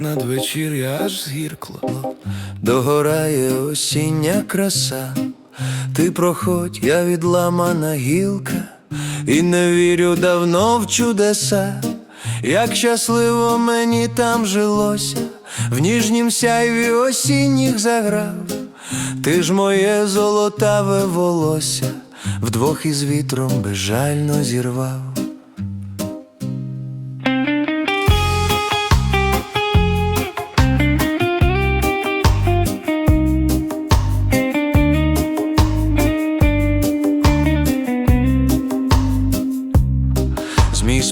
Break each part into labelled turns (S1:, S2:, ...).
S1: надвечір'я аж згіркло, догорає осіння краса, ти проходь, я відламана гілка, і не вірю давно в чудеса, як щасливо мені там жилося, в ніжнім сяйві осінніх заграв, ти ж моє золотаве волосся, вдвох із вітром безжально зірвав.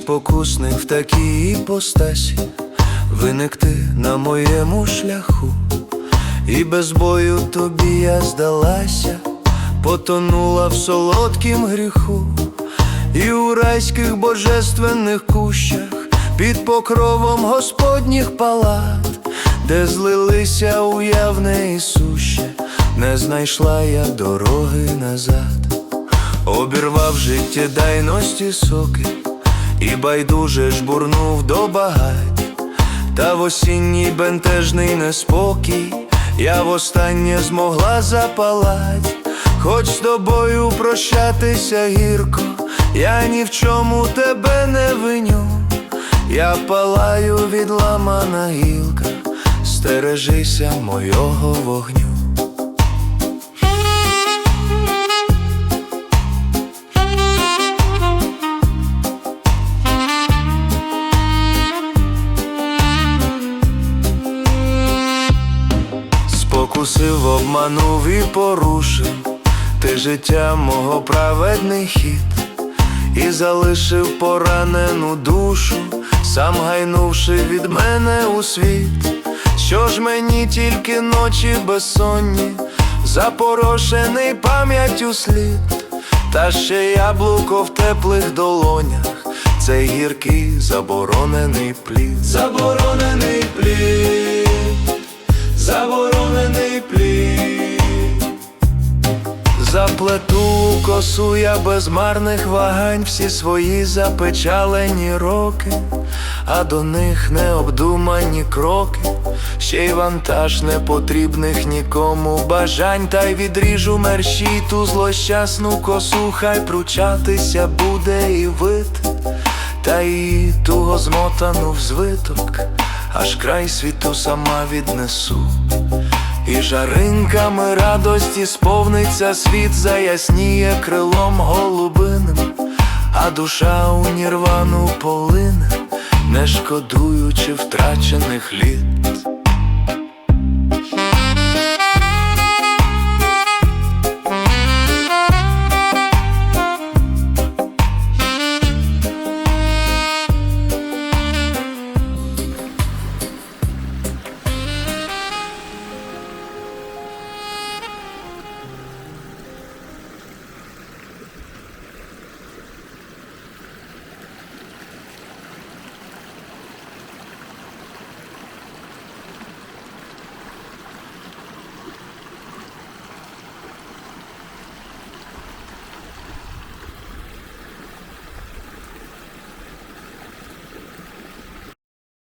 S1: Змій спокусник в такій іпостасі Виник ти на моєму шляху, і без бою тобі я здалася, потонула в солодкім гріху, і у райських божественних кущах, під покровом Господніх палат, де злилися уявне і суще, не знайшла я дороги назад. Обірвав життєдайності соки, і байдуже жбурнув до багать, та в осінній бентежний неспокій я востаннє змогла запалать, хоч з тобою прощатися гірко, я ні в чому тебе не виню, я палаю відламана гілка, стережися мойого вогню. Спокусив, обманув і порушив. Ти життя мого праведний хід, і залишив поранену душу, сам гайнувши від мене у світ. Що ж мені тільки ночі безсонні, запорошений пам'яттю слід, та ще яблуко в теплих долонях, цей гіркий заборонений плід, заборонений Заплету косу я без марних вагань. Всі свої запечалені роки, а до них необдумані кроки, ще й вантаж непотрібних нікому бажань, та й відріжу мерщій ту злощасну косу, хай пручатися буде і вид, та її туго змотану в звиток, аж край світу сама віднесу. І жаринками радості сповниться світ, заясніє крилом голубиним, а душа у нірвану полине, не шкодуючи втрачених літ.